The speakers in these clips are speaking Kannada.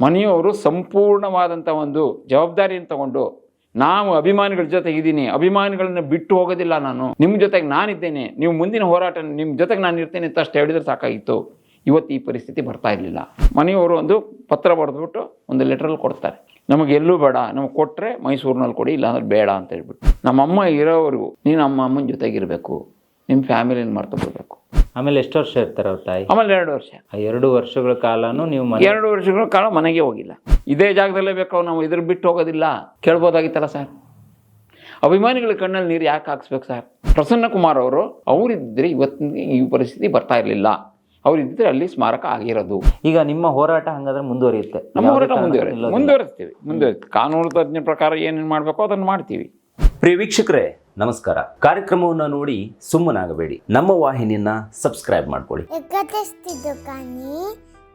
ಮನೆಯವರು ಸಂಪೂರ್ಣವಾದಂಥ ಒಂದು ಜವಾಬ್ದಾರಿಯನ್ನು ತಗೊಂಡು, ನಾವು ಅಭಿಮಾನಿಗಳ ಜೊತೆ ಇದ್ದೀನಿ, ಅಭಿಮಾನಿಗಳನ್ನ ಬಿಟ್ಟು ಹೋಗೋದಿಲ್ಲ ನಾನು. ನಿಮ್ಮ ಜೊತೆಗೆ ನಾನಿದ್ದೇನೆ. ನೀವು ಮುಂದಿನ ಹೋರಾಟ ನಿಮ್ಮ ಜೊತೆಗೆ ನಾನು ಇರ್ತೇನೆ ಅಂತ ಅಷ್ಟು ಹೇಳಿದ್ರೆ ಸಾಕಾಗಿತ್ತು. ಇವತ್ತು ಈ ಪರಿಸ್ಥಿತಿ ಬರ್ತಾ ಇರಲಿಲ್ಲ. ಮನೆಯವರು ಒಂದು ಪತ್ರ ಬರೆದ್ಬಿಟ್ಟು ಒಂದು ಲೆಟ್ರಲ್ಲಿ ಕೊಡ್ತಾರೆ. ನಮಗೆ ಎಲ್ಲೂ ಬೇಡ. ನಮಗೆ ಕೊಟ್ಟರೆ ಮೈಸೂರಿನಲ್ಲಿ ಕೊಡಿ, ಇಲ್ಲಾಂದ್ರೆ ಬೇಡ ಅಂತ ಹೇಳ್ಬಿಟ್ಟು. ನಮ್ಮಮ್ಮ ಇರೋವರೆಗೂ, ನೀನು ನಮ್ಮ ಅಮ್ಮನ ಜೊತೆಗಿರಬೇಕು. ನಿಮ್ಮ ಫ್ಯಾಮಿಲಿನ ಮರ್ತುಬಿಡ್ಬೇಕು ಆಮೇಲೆ ಎಷ್ಟು ವರ್ಷ ಇರ್ತಾರೆ ಅವ್ರ ತಾಯಿ? ಆಮೇಲೆ ಎರಡು ವರ್ಷ. ಆ ಎರಡು ವರ್ಷಗಳ ಕಾಲನೂ ನೀವು ಮನೆ ಎರಡು ವರ್ಷಗಳ ಕಾಲ ಮನೆಗೆ ಹೋಗಿಲ್ಲ. ಇದೇ ಜಾಗದಲ್ಲೇ ಬೇಕು ನಾವು ಇದ್ರ ಬಿಟ್ಟು ಹೋಗೋದಿಲ್ಲ. ಕೇಳ್ಬೋದಾಗಿತ್ತಲ್ಲ ಸರ್ ಅಭಿಮಾನಿಗಳ ಕಣ್ಣಲ್ಲಿ ನೀರು ಯಾಕೆ ಹಾಕ್ಸ್ಬೇಕು ಸರ್ ಪ್ರಸನ್ನ ಕುಮಾರ್ ಅವರು ಅವರಿದ್ದರೆ ಇವತ್ತಿನ ಈ ಪರಿಸ್ಥಿತಿ ಬರ್ತಾ ಇರಲಿಲ್ಲ. ಅವರಿದ್ದರೆ ಅಲ್ಲಿ ಸ್ಮಾರಕ ಆಗಿರೋದು. ಈಗ ನಿಮ್ಮ ಹೋರಾಟ ಹಂಗಾದ್ರೆ ಮುಂದುವರಿಯುತ್ತೆ. ನಮ್ಮ ಹೋರಾಟ ಮುಂದುವರಿ. ಮುಂದುವರಿಸ್ತೀವಿ. ಮುಂದುವರಿಸ್ತೀವಿ. ಕಾನೂನು ತಜ್ಞ ಪ್ರಕಾರ ಏನೇನು ಮಾಡಬೇಕೋ ಅದನ್ನು ಮಾಡ್ತೀವಿ. ಪ್ರಿಯ ವೀಕ್ಷಕರೇ ನಮಸ್ಕಾರ. ಕಾರ್ಯಕ್ರಮವನ್ನು ನೋಡಿ ಸುಮ್ಮನಾಗಬೇಡಿ. ನಮ್ಮ ವಾಹಿನಿಯನ್ನ ಸಬ್ಸ್ಕ್ರೈಬ್ ಮಾಡ್ಕೊಳ್ಳಿ.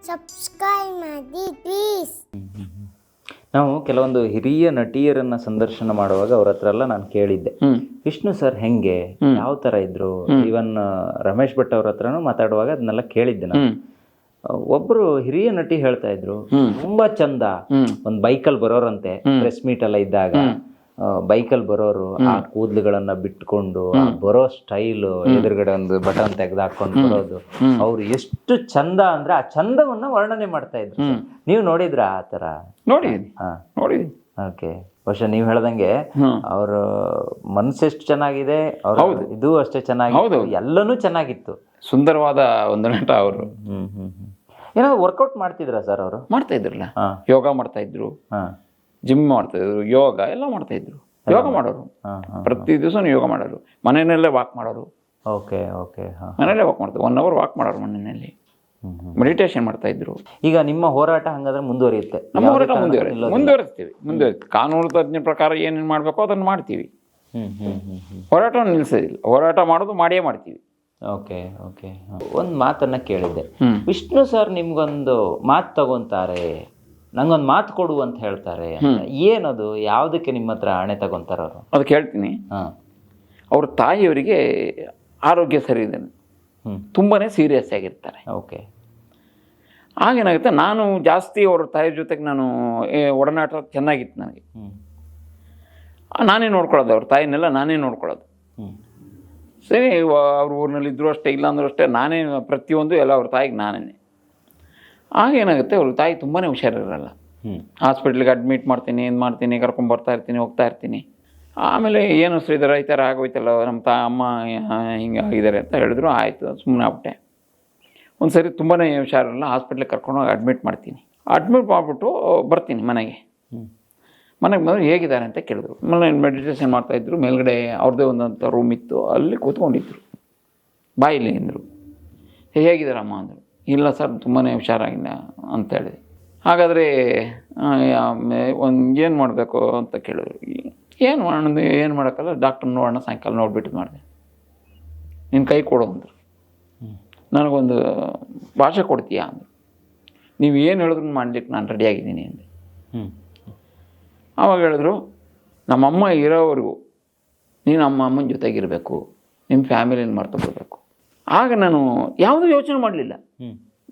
ಸಬ್ಸ್ಕ್ರೈಬ್ ಮಾಡಿ ಪ್ಲೀಸ್ ನಾವು ಕೆಲವೊಂದು ಹಿರಿಯ ನಟಿಯರನ್ನ ಸಂದರ್ಶನ ಮಾಡುವಾಗ ಅವ್ರ ಹತ್ರ ಎಲ್ಲ ನಾನು ಕೇಳಿದ್ದೆ. ವಿಷ್ಣು ಸರ್ ಹೆಂಗೆ? ಯಾವ ತರ ಇದ್ರು? ಇವನ್ ರಮೇಶ್ ಭಟ್ ಅವ್ರ ಹತ್ರನೂ ಮಾತಾಡುವಾಗ ಅದನ್ನೆಲ್ಲ ಕೇಳಿದ್ದೆ ನಾನು. ಒಬ್ರು ಹಿರಿಯ ನಟಿ ಹೇಳ್ತಾ ಇದ್ರು. ತುಂಬಾ ಚಂದ. ಒಂದ್ ಬೈಕಲ್ ಬರೋರಂತೆ. ಪ್ರೆಸ್ ಮೀಟ್ ಎಲ್ಲ ಇದ್ದಾಗ. ಬೈಕಲ್ ಬರೋರು ಆ ಕೂದಲುಗಳನ್ನ ಬಿಟ್ಕೊಂಡು ಆ ಬರೋ ಸ್ಟೈಲ್ ಎದುರುಗಡೆ ಒಂದು ಬಟನ್ ತೆಗೆದು ಹಾಕೊಂಡು ಬರೋದು ಅವ್ರು ಎಷ್ಟು ಚಂದ ಅಂದ್ರೆ ಆ ಚಂದವನ್ನ ವರ್ಣನೆ ಮಾಡ್ತಾ ಇದ್ರು. ನೀವು ನೋಡಿದ್ರ ಆ ತರ ನೋಡಿ. ಹಾ. ನೋಡಿದ್ದೀನಿ ಓಕೆ. ಬಹುಶಃ ನೀವ್ ಹೇಳ್ದಂಗೆ ಅವ್ರ ಮನಸ್ಸು ಎಷ್ಟು ಚೆನ್ನಾಗಿದೆ ಅವ್ರ ಇದು ಅಷ್ಟೇ ಚೆನ್ನಾಗಿ ಎಲ್ಲನೂ ಚೆನ್ನಾಗಿತ್ತು. ಸುಂದರವಾದ ಒಂದು ನಟ ಅವರು. ಏನಾದ್ರು ವರ್ಕೌಟ್ ಮಾಡ್ತಿದ್ರ ಸರ್ ಅವರು? ಮಾಡ್ತಾ ಇದ್ರಲ್ಲ? ಯೋಗ ಮಾಡ್ತಾ ಇದ್ರು. ಹಾ. ಜಿಮ್ ಮಾಡ್ತಾ ಇದ್ರು. ಯೋಗ ಎಲ್ಲ ಮಾಡ್ತಾ ಇದ್ರು. ಯೋಗ ಮಾಡೋರು ಪ್ರತಿ ದಿವಸನೂ ಯೋಗ ಮಾಡೋರು. ಮನೆಯಲ್ಲೇ ವಾಕ್ ಮಾಡೋರು. ಓಕೆ ಓಕೆ ಮನೆಯಲ್ಲೇ ವಾಕ್ ಮಾಡ್ತಾರೆ ಒನ್ ಅವರ್ ವಾಕ್ ಮಾಡೋರು ಮನೆಯಲ್ಲಿ. ಮೆಡಿಟೇಷನ್ ಮಾಡ್ತಾ ಇದ್ರು. ಈಗ ನಿಮ್ಮ ಹೋರಾಟ ಹಂಗಾದ್ರೆ ಮುಂದುವರಿಯುತ್ತೆ. ನಮ್ಮ ಹೋರಾಟ ಮುಂದುವರಿ. ಮುಂದುವರಿಸ್ತೀವಿ. ಮುಂದುವರಿಸ್ತೀವಿ. ಕಾನೂನು ತಜ್ಞ ಪ್ರಕಾರ ಏನೇನು ಮಾಡಬೇಕು ಅದನ್ನು ಮಾಡ್ತೀವಿ. ಹೋರಾಟ ನಿಲ್ಲಿಸೋದಿಲ್ಲ. ಹೋರಾಟ ಮಾಡೋದು ಮಾಡೇ ಮಾಡ್ತೀವಿ. ಓಕೆ ಓಕೆ ಒಂದು ಮಾತನ್ನ ಕೇಳಿದ್ದೆ. ವಿಷ್ಣು ಸರ್ ನಿಮ್ಗೊಂದು ಮಾತು ತಗೊಂತಾರೆ. ನಂಗೊಂದು ಮಾತು ಕೊಡು ಅಂತ ಹೇಳ್ತಾರೆ. ಏನದು? ಯಾವುದಕ್ಕೆ ನಿಮ್ಮ ಹತ್ರ ಹಣೆ ತಗೊಂತಾರ ಅವರು? ಅದಕ್ಕೆ ಹೇಳ್ತೀನಿ. ಹಾಂ. ಅವ್ರ ತಾಯಿಯವರಿಗೆ ಆರೋಗ್ಯ ಸರಿ ಇದೆ ತುಂಬಾ ಸೀರಿಯಸ್ ಆಗಿರ್ತಾರೆ. ಓಕೆ. ಆಗೇನಾಗುತ್ತೆ ನಾನು ಜಾಸ್ತಿ ಅವ್ರ ತಾಯಿ ಜೊತೆಗೆ ನಾನು ಒಡನಾಟ ಚೆನ್ನಾಗಿತ್ತು ನನಗೆ. ನಾನೇ ನೋಡ್ಕೊಳ್ಳೋದು ಅವ್ರ ತಾಯಿನೆಲ್ಲ ನಾನೇ ನೋಡ್ಕೊಳ್ಳೋದು. ಸರಿ ಅವ್ರ ಊರಿನಲ್ಲಿ ಇದ್ದರೂ ಅಷ್ಟೇ ಇಲ್ಲಾಂದ್ರೂ ಅಷ್ಟೇ ನಾನೇ ಪ್ರತಿಯೊಂದು ಎಲ್ಲ ಅವ್ರ ತಾಯಿಗೆ ನಾನೇ ಆಗೇನಾಗುತ್ತೆ ಅವ್ರ ತಾಯಿ ತುಂಬಾ ಹುಷಾರಿರಲ್ಲ. ಹಾಸ್ಪಿಟ್ಲಿಗೆ ಅಡ್ಮಿಟ್ ಮಾಡ್ತೀನಿ ಏನು ಮಾಡ್ತೀನಿ ಕರ್ಕೊಂಡು ಬರ್ತಾ ಇರ್ತೀನಿ ಹೋಗ್ತಾ ಇರ್ತೀನಿ. ಆಮೇಲೆ ಏನು ಶ್ರೀಧರ ಈ ಥರ ಆಗೋಯ್ತಲ್ಲ ನಮ್ಮ ತಾ ಅಮ್ಮ ಹಿಂಗೆ ಆಗಿದ್ದಾರೆ ಅಂತ ಹೇಳಿದ್ರು ಆಯಿತು ಸುಮ್ಮನೆ ಆಗ್ಬಿಟ್ಟೆ. ಒಂದು ಸರಿ ತುಂಬಾ ಹುಷಾರಿರಲ್ಲ ಹಾಸ್ಪಿಟ್ಲಿಗೆ ಕರ್ಕೊಂಡೋಗಿ ಅಡ್ಮಿಟ್ ಮಾಡ್ತೀನಿ. ಅಡ್ಮಿಟ್ ಮಾಡಿಬಿಟ್ಟು ಬರ್ತೀನಿ ಮನೆಗೆ. ಮನೆಗೆ ಬಂದು ಹೇಗಿದ್ದಾರೆ ಅಂತ ಕೇಳಿದ್ರು. ಮನೆ ಮೆಡಿಟೇಷನ್ ಮಾಡ್ತಾಯಿದ್ರು ಮೇಲ್ಗಡೆ ಅವ್ರದ್ದೇ ಒಂದಂಥ ರೂಮ್ ಇತ್ತು ಅಲ್ಲಿ ಕೂತ್ಕೊಂಡಿದ್ರು. ಬಾಯಿಲಿ ಅಂದರು. ಹೇಗಿದ್ದಾರಮ್ಮ? ಅಂದರು. ಇಲ್ಲ ಸರ್ ತುಂಬಾ ಹುಷಾರಾಗಿಲ್ಲ ಅಂತ ಹೇಳಿದೆ ಹಾಗಾದರೆ ಒಂದು ಏನು ಮಾಡಬೇಕು ಅಂತ ಕೇಳಿದ್ರು. ಏನು ಮಾಡೋಣ ಏನು ಮಾಡೋಕ್ಕಲ್ಲ ಡಾಕ್ಟರ್ ನೋಡೋಣ ಸಾಯಂಕಾಲ ನೋಡ್ಬಿಟ್ಟು ಮಾಡಿದೆ. ನಿನ್ನ ಕೈ ಕೊಡು ಅಂದರು. ನನಗೊಂದು ಭಾಷೆ ಕೊಡ್ತೀಯಾ ಅಂದರು. ನೀವು ಏನು ಹೇಳಿದ್ರು ಮಾಡ್ಲಿಕ್ಕೆ ನಾನು ರೆಡಿಯಾಗಿದ್ದೀನಿ ಅಂದೆ. ಆವಾಗ ಹೇಳಿದ್ರು ನಮ್ಮಮ್ಮ ಇರೋವರೆಗೂ ನೀನು ನಮ್ಮ ಅಮ್ಮನ ಜೊತೆಗಿರಬೇಕು ನಿಮ್ಮ ಫ್ಯಾಮಿಲಿನ ಮರ್ತು ಬಿಡಬೇಕು ಆಗ ನಾನು ಯಾವುದೂ ಯೋಚನೆ ಮಾಡಲಿಲ್ಲ.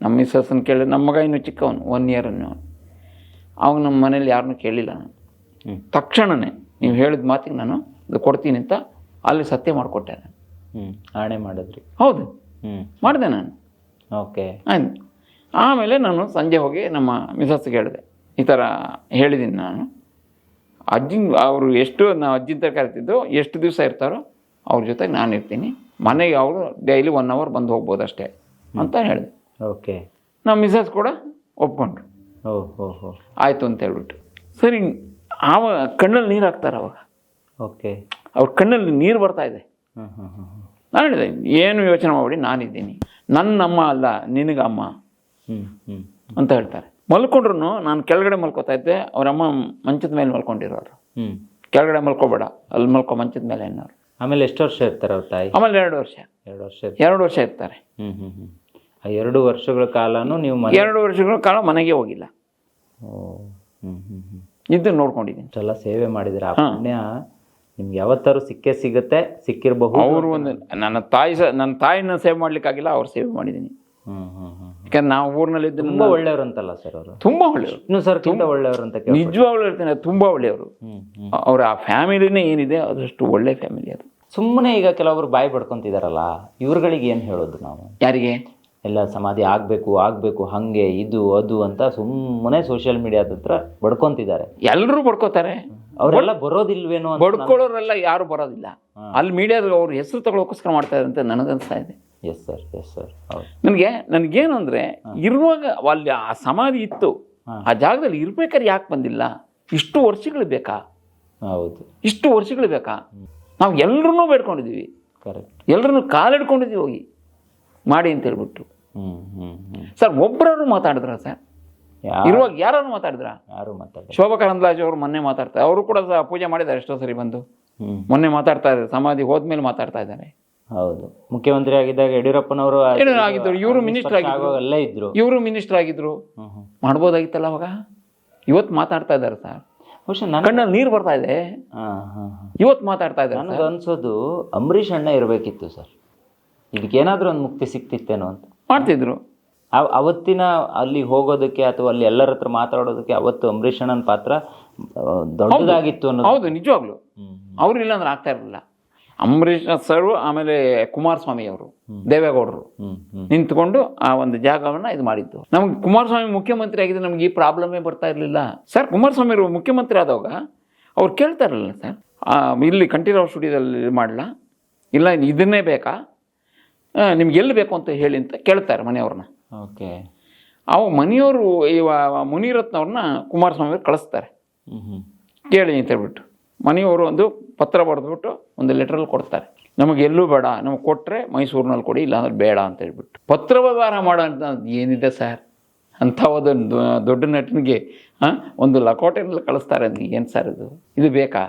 ನಮ್ಮ ಮಿಸ್ಸಸ್ಸನ್ನು ಕೇಳಿ ನಮ್ಮ ಮಗ ಇನ್ನೂ ಚಿಕ್ಕವನು ಒನ್ ಇಯರನ್ನು ಅವಾಗ ನಮ್ಮ ಮನೇಲಿ ಯಾರನ್ನೂ ಕೇಳಿಲ್ಲ ನಾನು. ತಕ್ಷಣವೇ ನೀವು ಹೇಳಿದ ಮಾತಿಗೆ ನಾನು ಅದು ಕೊಡ್ತೀನಿ ಅಂತ ಅಲ್ಲಿ ಸತ್ಯ ಮಾಡಿಕೊಟ್ಟೆ ನಾನು. ಆಣೆ ಮಾಡಿದ್ರಿ. ಹೌದು. ಮಾಡಿದೆ ನಾನು. ಓಕೆ. ಆಯ್ತು. ಆಮೇಲೆ ನಾನು ಸಂಜೆ ಹೋಗಿ ನಮ್ಮ ಮಿಸಸ್ಗೆ ಹೇಳಿದೆ. ಈ ಥರ ಹೇಳಿದ್ದೀನಿ ನಾನು. ಅಜ್ಜಿ ಅವರು ಎಷ್ಟು ನಾವು ಅಜ್ಜಿ ಅಂತ ಕರಿತಿದ್ದು ಎಷ್ಟು ದಿವಸ ಇರ್ತಾರೋ ಅವ್ರ ಜೊತೆಗೆ ನಾನು ಇರ್ತೀನಿ. ಮನೆಗೆ ಅವರು ಡೈಲಿ ಒನ್ ಅವರ್ ಬಂದು ಹೋಗ್ಬೋದು ಅಷ್ಟೇ ಅಂತ ಹೇಳಿದೆ ಓಕೆ. ನಮ್ಮ ಮಿಸಸ್ ಕೂಡ ಒಪ್ಕೊಂಡ್ರು. ಓ ಹೋ ಹೋ. ಆಯಿತು ಅಂತ ಹೇಳ್ಬಿಟ್ಟು ಸರಿ ಆವ ಕಣ್ಣಲ್ಲಿ ನೀರು ಹಾಕ್ತಾರೆ ಅವಾಗ. ಓಕೆ. ಅವ್ರ ಕಣ್ಣಲ್ಲಿ ನೀರು ಬರ್ತಾ ಇದೆ. ನಾನು ಹೇಳಿದೆ ಏನು ಯೋಚನೆ ಮಾಡಿ ನಾನಿದ್ದೀನಿ ನನ್ನ ಅಮ್ಮ ಅಲ್ಲ ನಿನಗಮ್ಮ ಅಂತ ಹೇಳ್ತಾರೆ. ಮಲ್ಕೊಂಡ್ರು ನಾನು ಕೆಳಗಡೆ ಮಲ್ಕೋತಾ ಇದ್ದೆ ಅವರಮ್ಮ ಮಂಚದ ಮೇಲೆ ಮಲ್ಕೊಂಡಿರೋರು. ಕೆಳಗಡೆ ಮಲ್ಕೋಬೇಡ ಅಲ್ಲಿ ಮಲ್ಕೋ ಮಂಚದ ಮೇಲೆ ಅನ್ನೋರು. ಆಮೇಲೆ ಎಷ್ಟು ವರ್ಷ ಇರ್ತಾರೆ ಅವ್ರ ತಾಯಿ? ಆಮೇಲೆ ಎರಡು ವರ್ಷ. ಎರಡು ವರ್ಷ ಇರ್ತಾರೆ. ಎರಡು ವರ್ಷ ಇರ್ತಾರೆ. ಹ್ಮ್ ಹ್ಮ್ ಹ್ಮ್. ಆ ಎರಡು ವರ್ಷಗಳ ಕಾಲನೂ ನೀವು ಮನೆ ಎರಡು ವರ್ಷಗಳ ಕಾಲ ಮನೆಗೆ ಹೋಗಿಲ್ಲ. ಓ ಹ್ಮ್ ಹ್ಮ್ ಹ್ಮ್. ಇದು ನೋಡ್ಕೊಂಡಿದ್ದೀನಿ. ಇಷ್ಟೆಲ್ಲ ಸೇವೆ ಮಾಡಿದ್ರೆ ಆ ಪುಣ್ಯ ನಿಮ್ಗೆ ಯಾವತ್ತಾರು ಸಿಕ್ಕೇ ಸಿಗುತ್ತೆ ಸಿಕ್ಕಿರಬಹುದು ಅವರು ಒಂದು ನನ್ನ ತಾಯಿ ಸಹ ನನ್ನ ತಾಯಿನ ಸೇವೆ ಮಾಡ್ಲಿಕ್ಕಾಗಿಲ್ಲ ಅವ್ರು ಸೇವೆ ಮಾಡಿದ್ದೀನಿ. ಹ್ಮ್ ಹ್ಮ್ ಹ್ಮ್ ಹ್ಮ್. ಯಾಕಂದ್ರೆ ನಾವು ಊರಿನಲ್ಲಿ ತುಂಬಾ ಒಳ್ಳೆಯವರು ಅಂತಲ್ಲ ಸರ್ ಅವರು? ತುಂಬಾ ಒಳ್ಳೆಯವರು. ಇನ್ನು ಸರ್ ಒಳ್ಳೆಯವರು ಅಂತ ಕೇಳ್- ನಿಜವಾಗ್ಲೂ ಇರ್ತೀನಿ ತುಂಬ ಒಳ್ಳೆಯವರು. ಹ್ಮ್ ಹ್ಮ್. ಅವರ ಆ ಫ್ಯಾಮಿಲಿನೇ ಏನಿದೆ ಅದಷ್ಟು ಒಳ್ಳೆ ಫ್ಯಾಮಿಲಿ ಅದು. ಸುಮ್ಮನೆ ಈಗ ಕೆಲವೊಬ್ರು ಬಾಯಿ ಬಡ್ಕೊತಿದಾರಲ್ಲ ಇವ್ರುಗಳಿಗೆ ಏನು ಹೇಳೋದು ನಾವು? ಯಾರಿಗೆ? ಎಲ್ಲ ಸಮಾಧಿ ಆಗಬೇಕು ಆಗಬೇಕು ಹಾಗೆ ಇದು ಅದು ಅಂತ ಸುಮ್ಮನೆ ಸೋಷಿಯಲ್ ಮೀಡಿಯಾದ ಹತ್ರ ಬಡ್ಕೊಂತಿದ್ದಾರೆ. ಎಲ್ಲರೂ ಬಡ್ಕೋತಾರೆ. ಅವರೆಲ್ಲ ಬರೋದಿಲ್ವೇನೋ ಬಡ್ಕೊಳ್ಳೋರೆಲ್ಲ ಯಾರು ಬರೋದಿಲ್ಲ. ಅಲ್ಲಿ ಮೀಡಿಯಾದ ಅವ್ರ ಹೆಸರು ತಗೊಳ್ಳೋಕೋಸ್ಕರ ಮಾಡ್ತಾ ಇದ್ದಾರೆ ಅಂತ ನನಗನ್ಸ್ತಾ ಇದೆ. ಎಸ್ ಸರ್ ಎಸ್ ಸರ್ ಹೌದು. ನನಗೆ ನನಗೇನು ಅಂದರೆ ಇರುವಾಗ ಅಲ್ಲಿ ಆ ಸಮಾಧಿ ಇತ್ತು. ಆ ಜಾಗದಲ್ಲಿ ಇರ್ಬೇಕಾದ್ರೆ ಯಾಕೆ ಬಂದಿಲ್ಲ? ಇಷ್ಟು ವರ್ಷಗಳು ಬೇಕಾ? ಹೌದು. ಇಷ್ಟು ವರ್ಷಗಳು ಬೇಕಾ? ನಾವು ಎಲ್ಲರೂ ಬೇಡ್ಕೊಂಡಿದ್ದೀವಿ. ಕರೆಕ್ಟ್ ಎಲ್ಲರನ್ನೂ ಕಾಲಿಡ್ಕೊಂಡಿದ್ದೀವಿ ಹೋಗಿ. ಮಾಡಿ ಅಂತ ಹೇಳ್ಬಿಟ್ಟು. ಸರ್ ಒಬ್ಬರಾದ್ರು ಮಾತಾಡಿದ್ರ ಸರ್? ಇರುವಾಗ ಯಾರು ಮಾತಾಡಿದ್ರ? ಯಾರು ಮಾತಾಡ ಶೋಭಾ ಕರಂದ್ಲಾಜೆ ಅವರು ಮೊನ್ನೆ ಮಾತಾಡ್ತಾರೆ ಅವರು ಕೂಡ ಸಹ ಪೂಜೆ ಮಾಡಿದ್ದಾರೆ ಎಷ್ಟೋ ಸರಿ ಬಂದು. ಮೊನ್ನೆ ಮಾತಾಡ್ತಾ ಇದ್ದಾರೆ ಸಮಾಧಿ ಹೋದ್ಮೇಲೆ ಮಾತಾಡ್ತಾ ಇದ್ದಾರೆ. ಹೌದು. ಮುಖ್ಯಮಂತ್ರಿ ಆಗಿದ್ದಾಗ ಯಡಿಯೂರಪ್ಪನವರು ಆಗಿದ್ರು, ಇವ್ರು ಮಿನಿಸ್ಟರ್ ಆಗಿದ್ರು. ಇವರು ಮಿನಿಸ್ಟರ್ ಆಗಿದ್ರು. ಮಾಡ್ಬೋದಾಗಿತ್ತಲ್ಲ ಅವಾಗ? ಇವತ್ತು ಮಾತಾಡ್ತಾ ಇದ್ದಾರೆ ಸರ್. ಬಹುಶಃ ನನ್ನ ಕಣ್ಣಲ್ಲಿ ನೀರು ಬರ್ತಾ ಇದೆ. ಇವತ್ತು ಮಾತಾಡ್ತಾ ಇದ್ದಾರೆ ನನಗೆ ಅನ್ಸೋದು ಅಂಬರೀಷ್ ಅಣ್ಣ ಇರಬೇಕಿತ್ತು ಸರ್. ಇದಕ್ಕೇನಾದ್ರೂ ಒಂದು ಮುಕ್ತಿ ಸಿಕ್ತಿತ್ತೇನೋ ಅಂತ. ಮಾಡ್ತಿದ್ರು. ಅವತ್ತಿನ ಅಲ್ಲಿ ಹೋಗೋದಕ್ಕೆ ಅಥವಾ ಅಲ್ಲಿ ಎಲ್ಲರ ಹತ್ರ ಮಾತಾಡೋದಕ್ಕೆ ಅವತ್ತು ಅಂಬರೀಷ್ ಅಣ್ಣನ ಪಾತ್ರ ದೊಡ್ಡದಾಗಿತ್ತು ಅನ್ನೋದು. ಹೌದು ನಿಜವಾಗ್ಲು. ಅವ್ರು ಇಲ್ಲ ಅಂದ್ರೆ ಆಗ್ತಾ ಇರಲಿಲ್ಲ. ಅಂಬರೀಷ್ ಸರ್ ಆಮೇಲೆ ಕುಮಾರಸ್ವಾಮಿ ಅವರು ದೇವೇಗೌಡರು ನಿಂತ್ಕೊಂಡು ಆ ಒಂದು ಜಾಗವನ್ನ ಇದು ಮಾಡಿದ್ದು. ನಮ್ಗೆ ಕುಮಾರಸ್ವಾಮಿ ಮುಖ್ಯಮಂತ್ರಿ ಆಗಿದ್ರೆ ನಮ್ಗೆ ಈ ಪ್ರಾಬ್ಲಮೇ ಬರ್ತಾ ಇರಲಿಲ್ಲ. ಸರ್ ಕುಮಾರಸ್ವಾಮಿ ಅವರು ಮುಖ್ಯಮಂತ್ರಿ ಆದಾಗ ಅವ್ರು ಕೇಳ್ತಾರಲ್ಲ ಇರಲಿಲ್ಲ ಸರ್ ಇಲ್ಲಿ ಕಂಠೀರವ ಸ್ಟುಡಿಯೋದಲ್ಲಿ ಮಾಡಲ? ಇಲ್ಲ ಇದನ್ನೇ ಬೇಕಾ? ನಿಮ್ಗೆ ಎಲ್ಲಿ ಬೇಕು ಅಂತ ಹೇಳಿ ಅಂತ ಕೇಳ್ತಾರೆ ಮನೆಯವ್ರನ್ನ. ಓಕೆ. ಅವು ಮನೆಯವರು ಇವ ಮುನಿರತ್ನವ್ರನ್ನ ಕುಮಾರಸ್ವಾಮಿ ಅವ್ರು ಕಳಿಸ್ತಾರೆ ಕೇಳಿ ಅಂತ ಹೇಳ್ಬಿಟ್ಟು. ಮನೆಯವರು ಒಂದು ಪತ್ರ ಬರೆದ್ಬಿಟ್ಟು ಒಂದು ಲೆಟ್ರಲ್ಲಿ ಕೊಡ್ತಾರೆ. ನಮಗೆ ಎಲ್ಲೂ ಬೇಡ, ನಮಗೆ ಕೊಟ್ಟರೆ ಮೈಸೂರಿನಲ್ಲಿ ಕೊಡಿ, ಇಲ್ಲಾಂದ್ರೆ ಬೇಡ ಅಂತ ಹೇಳ್ಬಿಟ್ಟು. ಪತ್ರ ವ್ಯವಹಾರ ಮಾಡೋ ಅಂತ ಏನಿದೆ ಸರ್ ಅಂಥ ಒಂದು ದೊಡ್ಡ ನಟನಿಗೆ ಒಂದು ಲಕೋಟೆನಲ್ಲಿ ಕಳಿಸ್ತಾರೆ ಅಂದ್ರೆ ಏನು ಸರ್ ಇದು? ಇದು ಬೇಕಾ?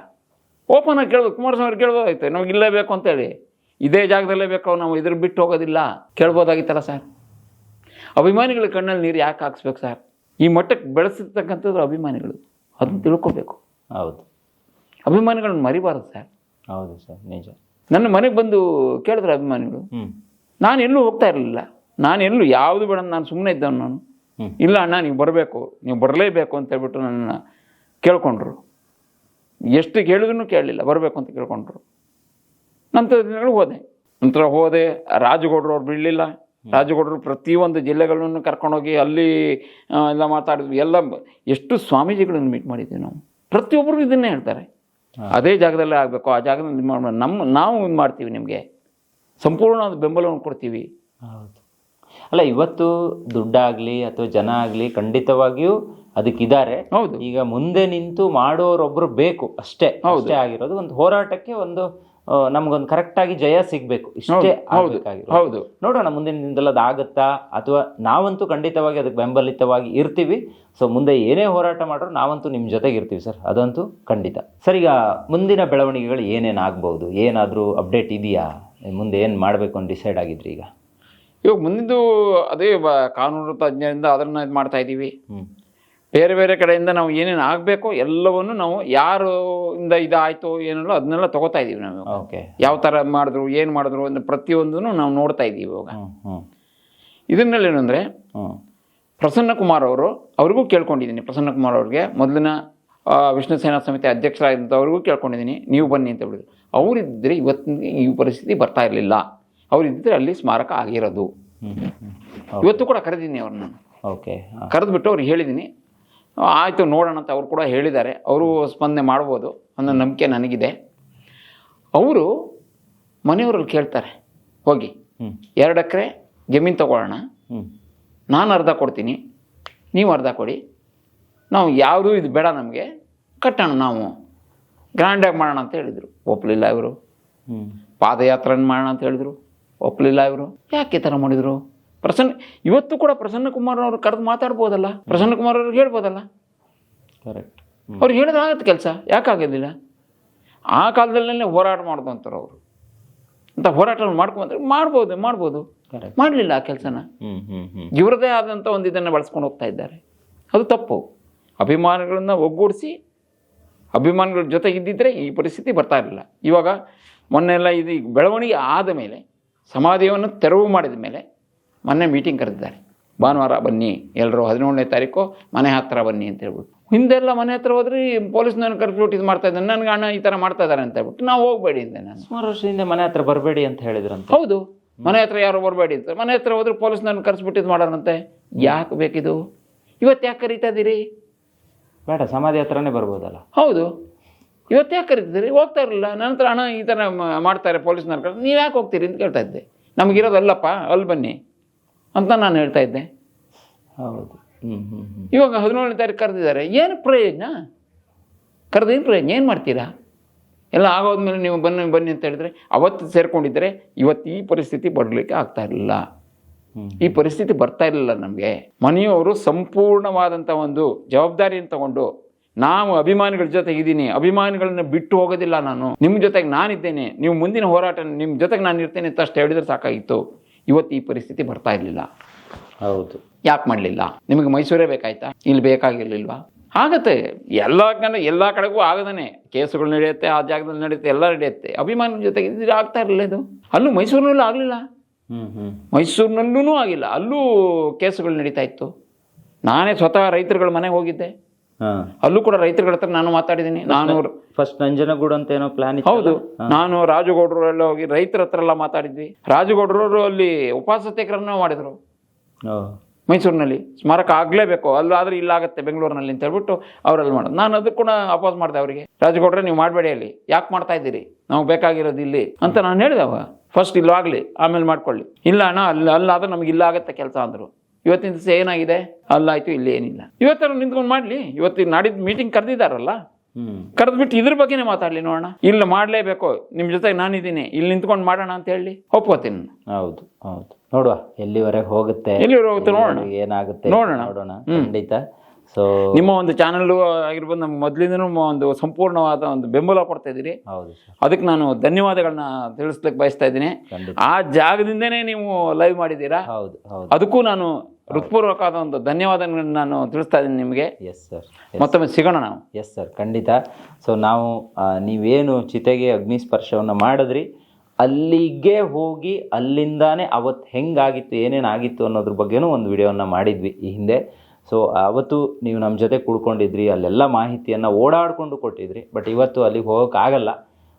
ಓಪನ್ ಆಗಿ ಕೇಳ್ಬೋದು ಕುಮಾರಸ್ವಾಮಿ ಕೇಳ್ಬೋದಾಗಿತ್ತು ನಮಗೆ ಇಲ್ಲೇ ಬೇಕು ಅಂತೇಳಿ ಇದೇ ಜಾಗದಲ್ಲೇ ಬೇಕು. ನಾವು ಇದ್ರ ಬಿಟ್ಟು ಹೋಗೋದಿಲ್ಲ. ಕೇಳ್ಬೋದಾಗಿತ್ತಲ್ಲ ಸರ್ ಅಭಿಮಾನಿಗಳ ಕಣ್ಣಲ್ಲಿ ನೀರು ಯಾಕೆ ಹಾಕ್ಸ್ಬೇಕು ಸರ್ ಈ ಮಟ್ಟಕ್ಕೆ ಬೆಳೆಸಿರ್ತಕ್ಕಂಥದ್ದು ಅಭಿಮಾನಿಗಳು. ಅದನ್ನ ತಿಳ್ಕೊಬೇಕು. ಹೌದು. ಅಭಿಮಾನಿಗಳನ್ನ ಮರಿಬಾರದು ಸರ್. ಹೌದು ಸರ್ ನಿಜ. ನನ್ನ ಮನೆಗೆ ಬಂದು ಕೇಳಿದ್ರು ಅಭಿಮಾನಿಗಳು ನಾನು ಎಲ್ಲೂ ಹೋಗ್ತಾ ಇರಲಿಲ್ಲ. ನಾನು ಎಲ್ಲೂ ಯಾವುದು ಬೇಡ ನಾನು ಸುಮ್ಮನೆ ಇದ್ದವನು ನಾನು. ಇಲ್ಲ ಅಣ್ಣ ನೀವು ಬರಬೇಕು ನೀವು ಬರಲೇಬೇಕು ಅಂತ ಹೇಳ್ಬಿಟ್ಟು ನನ್ನ ಕೇಳ್ಕೊಂಡ್ರು. ಎಷ್ಟು ಕೇಳಿದ್ರು ಕೇಳಲಿಲ್ಲ ಬರಬೇಕು ಅಂತ ಕೇಳ್ಕೊಂಡ್ರು. ನಂತರ ದಿನಗಳು ಹೋದೆ. ನಂತರ ಹೋದೆ ರಾಜಗೌಡರು ಅವ್ರು ಬಿಡಲಿಲ್ಲ ರಾಜಗೌಡರು ಪ್ರತಿಯೊಂದು ಜಿಲ್ಲೆಗಳನ್ನು ಕರ್ಕೊಂಡೋಗಿ ಅಲ್ಲಿ ಎಲ್ಲ ಮಾತಾಡಿದ್ವಿ. ಎಲ್ಲ ಎಷ್ಟು ಸ್ವಾಮೀಜಿಗಳನ್ನು ಮೀಟ್ ಮಾಡಿದ್ವಿ ನಾವು. ಪ್ರತಿಯೊಬ್ಬರು ಇದನ್ನೇ ಹೇಳ್ತಾರೆ. ಅದೇ ಜಾಗದಲ್ಲೇ ಆಗಬೇಕು. ಆ ಜಾಗದಲ್ಲಿ ನಮ್ಮ ನಾವು ಇದು ಮಾಡ್ತೀವಿ ನಿಮಗೆ. ಸಂಪೂರ್ಣ ಬೆಂಬಲವನ್ನು ಕೊಡ್ತೀವಿ. ಹೌದು. ಅಲ್ಲ ಇವತ್ತು ದುಡ್ಡಾಗಲಿ ಅಥವಾ ಜನ ಆಗಲಿ ಖಂಡಿತವಾಗಿಯೂ ಅದಕ್ಕಿದ್ದಾರೆ. ಹೌದು. ಈಗ ಮುಂದೆ ನಿಂತು ಮಾಡೋರೊಬ್ಬರು ಬೇಕು. ಅಷ್ಟೇ ಅಷ್ಟೇ ಆಗಿರೋದು. ಒಂದು ಹೋರಾಟಕ್ಕೆ ಒಂದು ನಮ್ಗೊಂದು ಕರೆಕ್ಟಾಗಿ ಜಯ ಸಿಗಬೇಕು. ಇಷ್ಟೇ ಹೌದು ನೋಡೋಣ ಮುಂದಿನ ದಿನದಲ್ಲಿ ಅದು ಆಗುತ್ತಾ ಅಥವಾ ನಾವಂತೂ ಖಂಡಿತವಾಗಿ ಅದಕ್ಕೆ ಬೆಂಬಲಿತವಾಗಿ ಇರ್ತೀವಿ. ಸೊ ಮುಂದೆ ಏನೇ ಹೋರಾಟ ಮಾಡ್ರು ನಾವಂತೂ ನಿಮ್ಮ ಜೊತೆಗೆ ಇರ್ತೀವಿ ಸರ್. ಅದಂತೂ ಖಂಡಿತ. ಸರ್ ಈಗ ಮುಂದಿನ ಬೆಳವಣಿಗೆಗಳು ಏನೇನು ಆಗ್ಬೋದು ಏನಾದರೂ ಅಪ್ಡೇಟ್ ಇದೆಯಾ? ಮುಂದೆ ಏನು ಮಾಡಬೇಕು ಅಂತ ಡಿಸೈಡ್ ಆಗಿದ್ರಿ ಈಗ? ಇವಾಗ ಮುಂದಿದ್ದು ಅದೇ ಕಾನೂನು ತಜ್ಞರಿಂದ ಅದನ್ನು ಇದು ಮಾಡ್ತಾ ಇದ್ದೀವಿ ಬೇರೆ ಬೇರೆ ಕಡೆಯಿಂದ ನಾವು ಏನೇನು ಆಗಬೇಕೋ ಎಲ್ಲವನ್ನು ನಾವು ಯಾರು ಇಂದ ಇದಾಯಿತು ಏನಲ್ಲೋ ಅದನ್ನೆಲ್ಲ ತಗೋತಾ ಇದ್ದೀವಿ ನಾವು ಓಕೆ. ಯಾವ ಥರ ಮಾಡಿದ್ರು ಏನು ಮಾಡಿದ್ರು ಅಂತ ಪ್ರತಿಯೊಂದನ್ನು ನಾವು ನೋಡ್ತಾ ಇದ್ದೀವಿ ಇವಾಗ. ಇದನ್ನೆಲ್ಲ ಏನಂದರೆ ಪ್ರಸನ್ನ ಕುಮಾರ್ ಅವರು ಅವ್ರಿಗೂ ಕೇಳ್ಕೊಂಡಿದ್ದೀನಿ. ಪ್ರಸನ್ನ ಕುಮಾರ್ ಅವ್ರಿಗೆ ಮೊದಲಿನ ವಿಷ್ಣು ಸೇನಾ ಸಮಿತಿ ಅಧ್ಯಕ್ಷರಾಗಿದ್ದಂಥವ್ರಿಗೂ ಕೇಳ್ಕೊಂಡಿದ್ದೀನಿ. ನೀವು ಬನ್ನಿ ಅಂತ ಹೇಳಿದ್ರು. ಅವರಿದ್ದರೆ ಇವತ್ತಿನ ಈ ಪರಿಸ್ಥಿತಿ ಬರ್ತಾ ಇರಲಿಲ್ಲ. ಅವರಿದ್ದರೆ ಅಲ್ಲಿ ಸ್ಮಾರಕ ಆಗಿರೋದು. ಇವತ್ತು ಕೂಡ ಕರೆದಿದ್ದೀನಿ ಅವ್ರನ್ನ. ಓಕೆ ಕರೆದ್ಬಿಟ್ಟು ಅವ್ರಿಗೆ ಹೇಳಿದ್ದೀನಿ. ಆಯಿತು ನೋಡೋಣ ಅಂತ ಅವರು ಕೂಡ ಹೇಳಿದ್ದಾರೆ. ಅವರು ಸ್ಪಂದನೆ ಮಾಡ್ಬೋದು ಅನ್ನೋ ನಂಬಿಕೆ ನನಗಿದೆ. ಅವರು ಮನೆಯವರಲ್ಲಿ ಕೇಳ್ತಾರೆ ಹೋಗಿ. ಎರಡು ಎಕರೆ ಜಮೀನು ತಗೊಳ್ಳೋಣ. ನಾನು ಅರ್ಧ ಕೊಡ್ತೀನಿ ನೀವು ಅರ್ಧ ಕೊಡಿ. ನಾವು ಯಾವುದೂ ಇದು ಬೇಡ ನಮಗೆ ಕಟ್ಟೋಣ ನಾವು. ಗ್ರ್ಯಾಂಡಾಗಿ ಮಾಡೋಣ ಅಂತ ಹೇಳಿದರು. ಒಪ್ಪಲಿಲ್ಲ ಇವರು. ಪಾದಯಾತ್ರೆ ಮಾಡೋಣ ಅಂತ ಹೇಳಿದರು. ಒಪ್ಪಲಿಲ್ಲ ಇವರು. ಯಾಕೆ ಈ ಥರ ಮಾಡಿದರು? ಪ್ರಸನ್ನ ಇವತ್ತು ಕೂಡ ಪ್ರಸನ್ನ ಕುಮಾರ್ ಅವರು ಕರೆದು ಮಾತಾಡ್ಬೋದಲ್ಲ? ಪ್ರಸನ್ನ ಕುಮಾರ್ ಅವ್ರಿಗೆ ಹೇಳ್ಬೋದಲ್ಲ? ಕರೆಕ್ಟ್ ಅವ್ರು ಹೇಳಿದ್ರೆ ಆಗತ್ತೆ ಕೆಲಸ. ಯಾಕಾಗೋದಿಲ್ಲ ಆ ಕಾಲದಲ್ಲೇ ಹೋರಾಟ ಮಾಡ್ಕೊಂತಾರೆ ಅವರು. ಅಂತ ಹೋರಾಟವನ್ನು ಮಾಡ್ಕೊಂಡ್ರೆ ಮಾಡ್ಬೋದು ಮಾಡ್ಬೋದು. ಕರೆಕ್ಟ್ ಮಾಡಲಿಲ್ಲ ಆ ಕೆಲಸನ. ಇವರದೇ ಆದಂಥ ಒಂದು ಇದನ್ನು ಬಳಸ್ಕೊಂಡು ಹೋಗ್ತಾ ಇದ್ದಾರೆ. ಅದು ತಪ್ಪು. ಅಭಿಮಾನಿಗಳನ್ನ ಒಗ್ಗೂಡಿಸಿ ಅಭಿಮಾನಿಗಳ ಜೊತೆ ಇದ್ದಿದ್ದರೆ ಈ ಪರಿಸ್ಥಿತಿ ಬರ್ತಾ ಇರಲಿಲ್ಲ. ಇವಾಗ ಮೊನ್ನೆಲ್ಲ ಇದು ಬೆಳವಣಿಗೆ ಆದ ಮೇಲೆ ಸಮಾಧಿಯನ್ನು ತೆರವು ಮಾಡಿದ ಮೇಲೆ ಮೊನ್ನೆ ಮೀಟಿಂಗ್ ಕರೆದಿದ್ದಾರೆ. ಭಾನುವಾರ ಬನ್ನಿ ಎಲ್ಲರೂ ಹದಿನೇಳನೇ ತಾರೀಕು ಮನೆ ಹತ್ತಿರ ಬನ್ನಿ ಅಂತ ಹೇಳ್ಬಿಟ್ಟು. ಹಿಂದೆಲ್ಲ ಮನೆ ಹತ್ರ ಹೋದ್ರೆ ಪೊಲೀಸ್ನವ್ರು ಕರ್ಸ್ಬಿಟ್ಟು ಇದು ಮಾಡ್ತಾ ಇದ್ದಾನೆ ನನಗೆ ಅಣ್ಣ ಈ ಥರ ಮಾಡ್ತಾ ಇದ್ದಾರೆ ಅಂತ ಹೇಳ್ಬಿಟ್ಟು ನಾವು ಹೋಗಬೇಡಿ ಅಂತ ನಾನು. ಸುಮಾರು ವರ್ಷದಿಂದ ಮನೆ ಹತ್ರ ಬರಬೇಡಿ ಅಂತ ಹೇಳಿದ್ರಂತೆ. ಹೌದು. ಮನೆ ಹತ್ರ ಯಾರು ಬರಬೇಡಿ ಅಂತ. ಮನೆ ಹತ್ರ ಹೋದ್ರೆ ಪೊಲೀಸ್ನವ್ರನ್ನ ಕರೆಸ್ಬಿಟ್ಟು ಇದು ಮಾಡೋಣಂತೆ ಯಾಕೆ ಬೇಕಿದು? ಇವತ್ತು ಯಾಕೆ ಕರೀತಾ ಇದ್ದೀರಿ ಬೇಡ ಸಮಾಧಿ ಹತ್ರನೇ ಬರ್ಬೋದಲ್ಲ. ಹೌದು. ಇವತ್ತು ಯಾಕೆ ಕರೀತಿದ್ದೀರಿ ಹೋಗ್ತಾ ಇರಲಿಲ್ಲ. ನಂತರ ಅಣ್ಣ ಹಣ ಈ ಥರ ಮಾಡ್ತಾರೆ ಪೊಲೀಸ್ನವ್ರು ಕರೆದು. ನೀವು ಯಾಕೆ ಹೋಗ್ತೀರಿ ಅಂತ ಕೇಳ್ತಾ ಇದ್ದೆ. ನಮಗಿರೋದಲ್ಲಪ್ಪ ಅಲ್ಲಿ ಬನ್ನಿ. ಅಂತ ನಾನು ಹೇಳ್ತಾ ಇದ್ದೆ. ಹೌದು. ಇವಾಗ ಹದಿನೇಳನೇ ತಾರೀಕು ಕರೆದಿದ್ದಾರೆ. ಏನು ಪ್ರಯೋಜನ? ಕರೆದೇನು ಪ್ರಯೋಜನ. ಏನು ಮಾಡ್ತೀರಾ? ಎಲ್ಲ ಆಗೋದ್ಮೇಲೆ ನೀವು ಬನ್ನಿ ಬನ್ನಿ ಅಂತ ಹೇಳಿದ್ರೆ ಅವತ್ತು ಸೇರ್ಕೊಂಡಿದ್ದರೆ ಇವತ್ತು ಈ ಪರಿಸ್ಥಿತಿ ಬರಲಿಕ್ಕೆ ಆಗ್ತಾ ಇರಲಿಲ್ಲ ಈ ಪರಿಸ್ಥಿತಿ ಬರ್ತಾ ಇರಲಿಲ್ಲ ನಮಗೆ. ಮನೆಯವರು ಸಂಪೂರ್ಣವಾದಂಥ ಒಂದು ಜವಾಬ್ದಾರಿಯನ್ನು ತಗೊಂಡು ನಾವು ಅಭಿಮಾನಿಗಳ ಜೊತೆಗೆ ಇದ್ದೀನಿ ಅಭಿಮಾನಿಗಳನ್ನ ಬಿಟ್ಟು ಹೋಗೋದಿಲ್ಲ ನಾನು. ನಿಮ್ಮ ಜೊತೆಗೆ ನಾನಿದ್ದೇನೆ. ನೀವು ಮುಂದಿನ ಹೋರಾಟ ನಿಮ್ಮ ಜೊತೆಗೆ ನಾನು ಇರ್ತೇನೆ ಅಂತ ಅಷ್ಟು ಹೇಳಿದ್ರೆ ಸಾಕಾಗಿತ್ತು. ಇವತ್ತು ಈ ಪರಿಸ್ಥಿತಿ ಬರ್ತಾ ಇರಲಿಲ್ಲ. ಹೌದು. ಯಾಕೆ ಮಾಡಲಿಲ್ಲ? ನಿಮಗೆ ಮೈಸೂರೇ ಬೇಕಾಯ್ತಾ? ಇಲ್ಲಿ ಬೇಕಾಗಿರ್ಲಿಲ್ವಾ? ಆಗತ್ತೆ. ಎಲ್ಲ ಕಡೆ ಎಲ್ಲ ಕಡೆಗೂ ಆಗದೇ ಕೇಸುಗಳು ನಡೆಯುತ್ತೆ ಆ ಜಾಗದಲ್ಲಿ ನಡೆಯುತ್ತೆ ಎಲ್ಲ ನಡೆಯುತ್ತೆ. ಅಭಿಮಾನಿ ಜೊತೆಗೆ ಇದು ಆಗ್ತಾ ಇರಲಿಲ್ಲ ಇದು. ಅಲ್ಲೂ ಮೈಸೂರಿನಲ್ಲೂ ಆಗಲಿಲ್ಲ. ಮೈಸೂರಿನಲ್ಲೂ ಆಗಿಲ್ಲ. ಅಲ್ಲೂ ಕೇಸುಗಳು ನಡೀತಾ ಇತ್ತು. ನಾನೇ ಸ್ವತಃ ರೈತರುಗಳ ಮನೆಗೆ ಹೋಗಿದ್ದೆ. ಅಲ್ಲೂ ಕೂಡ ರೈತರುಗಳ ಹತ್ರ ನಾನು ಮಾತಾಡಿದ್ದೀನಿ. ನಾನು ಫಸ್ಟ್ ನಂಜನಗೂಡು ಅಂತ ಏನೋ ಪ್ಲಾನ್ ಹೌದು. ನಾನು ರಾಜುಗೌಡರು ಎಲ್ಲ ಹೋಗಿ ರೈತರ ಹತ್ರ ಎಲ್ಲ ಮಾತಾಡಿದ್ವಿ. ರಾಜುಗೌಡರು ಅಲ್ಲಿ ಉಪವಾಸ ಸತ್ಯಾಗ್ರಹನೂ ಮಾಡಿದ್ರು ಮೈಸೂರಿನಲ್ಲಿ. ಸ್ಮಾರಕ ಆಗಲೇಬೇಕು. ಅಲ್ಲಾದ್ರೆ ಇಲ್ಲಾಗತ್ತೆ ಬೆಂಗಳೂರಿನಲ್ಲಿ ಅಂತ ಹೇಳ್ಬಿಟ್ಟು ಅವರಲ್ಲಿ ಮಾಡೋದು ನಾನು ಅದಕ್ಕೆ ಕೂಡ ಅಪೋಸ್ ಮಾಡಿದೆ ಅವರಿಗೆ. ರಾಜಗೌಡ್ರೆ ನೀವು ಮಾಡಬೇಡಿ ಅಲ್ಲಿ. ಯಾಕೆ ಮಾಡ್ತಾ ಇದ್ದೀರಿ? ನಾವು ಬೇಕಾಗಿರೋದು ಇಲ್ಲಿ ಅಂತ ನಾನು ಹೇಳಿದೆ ಅವಾಗ. ಫಸ್ಟ್ ಆಗಲಿ. ಆಮೇಲೆ ಮಾಡ್ಕೊಳ್ಳಿ. ಇಲ್ಲ ಅಣ್ಣ ಅಲ್ಲಿ ಅಲ್ಲಾದ್ರೆ ನಮಗೆ ಇಲ್ಲ ಆಗತ್ತೆ ಕೆಲಸ ಅಂದರು. ಇವತ್ತಿನ ದಿವಸ ಏನಾಗಿದೆ? ಅಲ್ಲಾಯ್ತು ಇಲ್ಲಿ ಏನಿಲ್ಲ. ಇವತ್ತರ ನಿಂತ್ಕೊಂಡು ಮಾಡಲಿ. ಇವತ್ತು ನಾಡಿದ್ದು ಮೀಟಿಂಗ್ ಕರೆದಿದ್ದಾರಲ್ಲ ಕರೆದ್ಬಿಟ್ಟು ಇದ್ರ ಬಗ್ಗೆನೇ ಮಾತಾಡಲಿ ನೋಡೋಣ. ಇಲ್ಲಿ ಮಾಡಲೇಬೇಕು. ನಿಮ್ಮ ಜೊತೆಗೆ ನಾನಿದ್ದೀನಿ. ಇಲ್ಲಿ ನಿಂತ್ಕೊಂಡು ಮಾಡೋಣ ಅಂತ ಹೇಳಿ ಒಪ್ಕೋತೀನಿ. ಹೌದು ಹೌದು. ನೋಡುವ ಎಲ್ಲಿವರೆಗೆ ಹೋಗುತ್ತೆ? ಎಲ್ಲಿವರೆಗೆ ಹೋಗುತ್ತೆ ನೋಡೋಣ. ಏನಾಗುತ್ತೆ ನೋಡೋಣ. ನೋಡೋಣ. ಖಂಡಿತ. ಸೊ ನಿಮ್ಮ ಒಂದು ಚಾನಲ್ ಆಗಿರ್ಬೋದು ನಮ್ಗೆ ಮೊದಲಿಂದನೂ ಒಂದು ಸಂಪೂರ್ಣವಾದ ಒಂದು ಬೆಂಬಲ ಕೊಡ್ತಾ ಇದ್ದೀರಿ. ಹೌದು ಅದಕ್ಕೆ ನಾನು ಧನ್ಯವಾದಗಳನ್ನ ತಿಳಿಸ್ಲಿಕ್ಕೆ ಬಯಸ್ತಾ ಇದ್ದೀನಿ. ಆ ಜಾಗದಿಂದನೇ ನೀವು ಲೈವ್ ಮಾಡಿದ್ದೀರಾ? ಹೌದು ಹೌದು. ಅದಕ್ಕೂ ನಾನು ಹೃತ್ಪೂರ್ವಕವಾದ ಒಂದು ಧನ್ಯವಾದಗಳನ್ನ ನಾನು ತಿಳಿಸ್ತಾ ಇದ್ದೀನಿ ನಿಮಗೆ. ಎಸ್ ಸರ್ ಮತ್ತೊಮ್ಮೆ ಸಿಗೋಣ ನಾವು. ಎಸ್ ಸರ್ ಖಂಡಿತ. ಸೊ ನಾವು ನೀವೇನು ಚಿತೆಗೆ ಅಗ್ನಿ ಸ್ಪರ್ಶವನ್ನು ಮಾಡಿದ್ರಿ ಅಲ್ಲಿಗೆ ಹೋಗಿ ಅಲ್ಲಿಂದಾನೇ ಅವತ್ತು ಹೆಂಗಾಗಿತ್ತು ಏನೇನಾಗಿತ್ತು ಅನ್ನೋದ್ರ ಬಗ್ಗೆನೂ ಒಂದು ವಿಡಿಯೋನ ಮಾಡಿದ್ವಿ ಈ ಹಿಂದೆ. ಸೊ ಅವತ್ತು ನೀವು ನಮ್ಮ ಜೊತೆ ಕುಡ್ಕೊಂಡಿದ್ರಿ ಅಲ್ಲೆಲ್ಲ ಮಾಹಿತಿಯನ್ನು ಓಡಾಡಿಕೊಂಡು ಕೊಟ್ಟಿದ್ರಿ ಬಟ್ ಇವತ್ತು ಅಲ್ಲಿಗೆ ಹೋಗೋಕ್ಕಾಗಲ್ಲ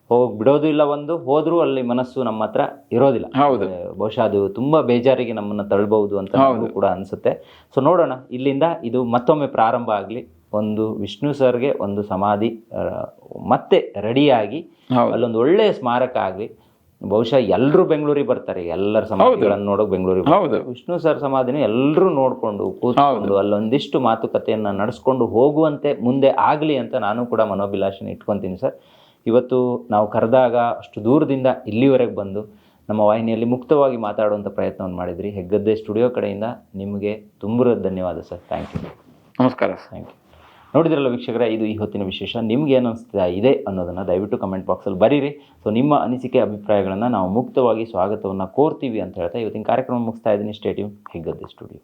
ಹೋಗಿ ಬಿಡೋದು ಇಲ್ಲ ಒಂದು ಹೋದರೂ ಅಲ್ಲಿ ಮನಸ್ಸು ನಮ್ಮ ಹತ್ರ ಇರೋದಿಲ್ಲ. ಹೌದು. ಬಹುಶಃ ಅದು ತುಂಬ ಬೇಜಾರಿಗೆ ನಮ್ಮನ್ನು ತಳ್ಬಹುದು ಅಂತ ಕೂಡ ಅನಿಸುತ್ತೆ. ಸೊ ನೋಡೋಣ. ಇಲ್ಲಿಂದ ಇದು ಮತ್ತೊಮ್ಮೆ ಪ್ರಾರಂಭ ಆಗಲಿ. ಒಂದು ವಿಷ್ಣು ಸರ್ಗೆ ಒಂದು ಸಮಾಧಿ ಮತ್ತೆ ರೆಡಿಯಾಗಿ. ಅಲ್ಲೊಂದು ಒಳ್ಳೆಯ ಸ್ಮಾರಕ ಆಗಲಿ. ಬಹುಶಃ ಎಲ್ಲರೂ ಬೆಂಗಳೂರಿಗೆ ಬರ್ತಾರೆ ಎಲ್ಲರ ಸಮಾಧಿಗಳನ್ನು ನೋಡೋಕೆ ಬೆಂಗಳೂರಿಗೆ ಹೌದು. ವಿಷ್ಣು ಸರ್ ಸಮಾಧಿನ ಎಲ್ಲರೂ ನೋಡಿಕೊಂಡು ಕೂತ್ಕೊಂಡು ಅಲ್ಲೊಂದಿಷ್ಟು ಮಾತುಕತೆಯನ್ನು ನಡೆಸ್ಕೊಂಡು ಹೋಗುವಂತೆ ಮುಂದೆ ಆಗಲಿ ಅಂತ ನಾನು ಕೂಡ ಮನೋಭಿಲಾಷೆನ ಇಟ್ಕೊತೀನಿ ಸರ್. ಇವತ್ತು ನಾವು ಕರೆದಾಗ ಅಷ್ಟು ದೂರದಿಂದ ಇಲ್ಲಿವರೆಗೆ ಬಂದು ನಮ್ಮ ವಾಹಿನಿಯಲ್ಲಿ ಮುಕ್ತವಾಗಿ ಮಾತಾಡುವಂಥ ಪ್ರಯತ್ನವನ್ನು ಮಾಡಿದ್ರಿ. ಹೆಗ್ಗದ್ದೆ ಸ್ಟುಡಿಯೋ ಕಡೆಯಿಂದ ನಿಮಗೆ ತುಂಬ ಧನ್ಯವಾದ ಸರ್. ಥ್ಯಾಂಕ್ ಯು ನಮಸ್ಕಾರ ಥ್ಯಾಂಕ್ ಯು ನೋಡಿದ್ರಲ್ಲ ವೀಕ್ಷಕರೇ, ಇದು ಈ ಹೊತ್ತಿನ ವಿಶೇಷ. ನಿಮ್ಗೆ ಏನು ಅನಿಸ್ತಾ ಇದೆ ಅನ್ನೋದನ್ನು ದಯವಿಟ್ಟು ಕಮೆಂಟ್ ಬಾಕ್ಸಲ್ಲಿ ಬರೀರಿ. ಸೊ ನಿಮ್ಮ ಅನಿಸಿಕೆ, ಅಭಿಪ್ರಾಯಗಳನ್ನು ನಾವು ಮುಕ್ತವಾಗಿ ಸ್ವಾಗತವನ್ನು ಕೋರ್ತೀವಿ ಅಂತ ಹೇಳ್ತಾ ಇವತ್ತಿನ ಕಾರ್ಯಕ್ರಮ ಮುಗಿಸ್ತಾ ಇದ್ದೀನಿ. Stadium Heggadde studio